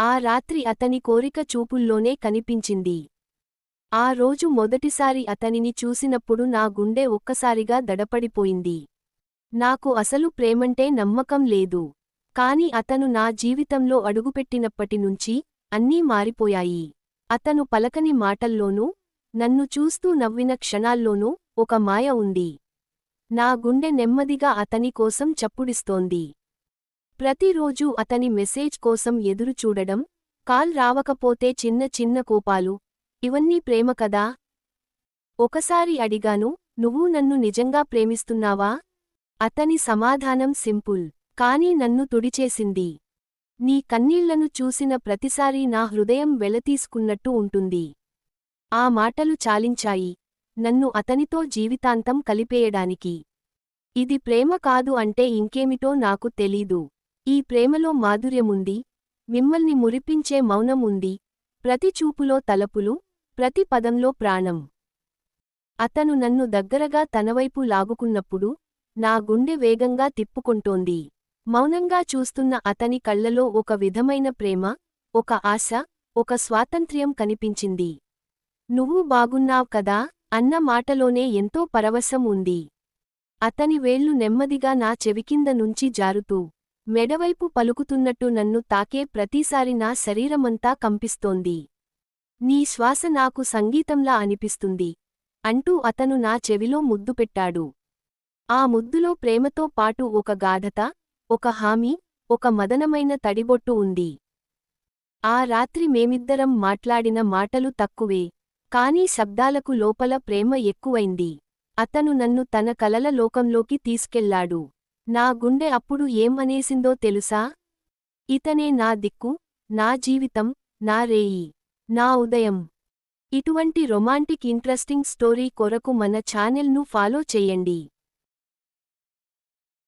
ఆ రాత్రి అతని కోరిక చూపుల్లోనే కనిపించింది. ఆ రోజు మొదటిసారి అతనిని చూసినప్పుడు నా గుండె ఒక్కసారిగా దడపడిపోయింది. నాకు అసలు ప్రేమంటే నమ్మకం లేదు. కాని అతను నా జీవితంలో అడుగుపెట్టినప్పటినుంచి అన్నీ మారిపోయాయి. అతను పలకని మాటల్లోనూ నన్ను చూస్తూ నవ్విన క్షణాల్లోనూ ఒక మాయ ఉంది. నా గుండె నెమ్మదిగా అతని కోసం చప్పుడిస్తోంది. ప్రతిరోజూ అతని మెసేజ్ కోసం ఎదురుచూడడం కాల్ రావకపోతే చిన్న చిన్న కోపాలు. ఇవన్నీ ప్రేమ కదా? ఒకసారి అడిగాను నువ్వు నన్ను నిజంగా ప్రేమిస్తున్నావా? అతని సమాధానం సింపుల్ కాని నన్ను తుడిచేసింది. నీ కన్నీళ్ళను చూసిన ప్రతిసారీ నా హృదయం వెలతీసుకున్నట్టు ఉంటుంది. ఆ మాటలు చాలించాయి నన్ను అతనితో జీవితాంతం కలిపేయడానికి. ఇది ప్రేమ కాదు అంటే ఇంకేమిటో నాకు తెలీదు. ఈ ప్రేమలో మాధుర్యముంది మిమ్మల్ని మురిపించే మౌనం ఉంది ప్రతి చూపులో తలపులు ప్రతి పదంలో ప్రాణం. అతను నన్ను దగ్గరగా తనవైపు లాగుకున్నప్పుడు నా గుండె వేగంగా తిప్పుకుంటోంది. మౌనంగా చూస్తున్న అతని కళ్ళలో ఒక విధమైన ప్రేమ ఒక ఆశ ఒక స్వాతంత్ర్యం కనిపించింది. నువ్వు బాగున్నావ్ కదా అన్న మాటలోనే ఎంతో పరవశం ఉంది. అతని వేళ్ళు నెమ్మదిగా నా చెవికింద నుంచి జారుతూ మెడవైపు పలుకుతున్నట్టు నన్ను తాకే ప్రతిసారి నా శరీరమంతా కంపిస్తోంది. నీ శ్వాస నాకు సంగీతంలా అనిపిస్తుంది. అంటూ అతను నా చెవిలో ముద్దు పెట్టాడు. ఆ ముద్దులో ప్రేమతో పాటు ఒక గాఢత ఒక హామీ ఒక మదనమైన తడిబొట్టు ఉంది. ఆ రాత్రి మేమిద్దరం మాట్లాడిన మాటలు తక్కువే కాని శబ్దాలకు లోపల ప్రేమ ఎక్కువైంది. అతను నన్ను తన కలల లోకంలోకి తీసుకెళ్ళాడు. నా గుండె అప్పుడు ఏం అనేసిందో తెలుసా? ఇతనే నా దిక్కు నా జీవితం నా రేయి నా ఉదయం. ఇటువంటి రొమాంటిక్ ఇంట్రెస్టింగ్ స్టోరీ కొరకు మన ఛానెల్ను ఫాలో చెయ్యండి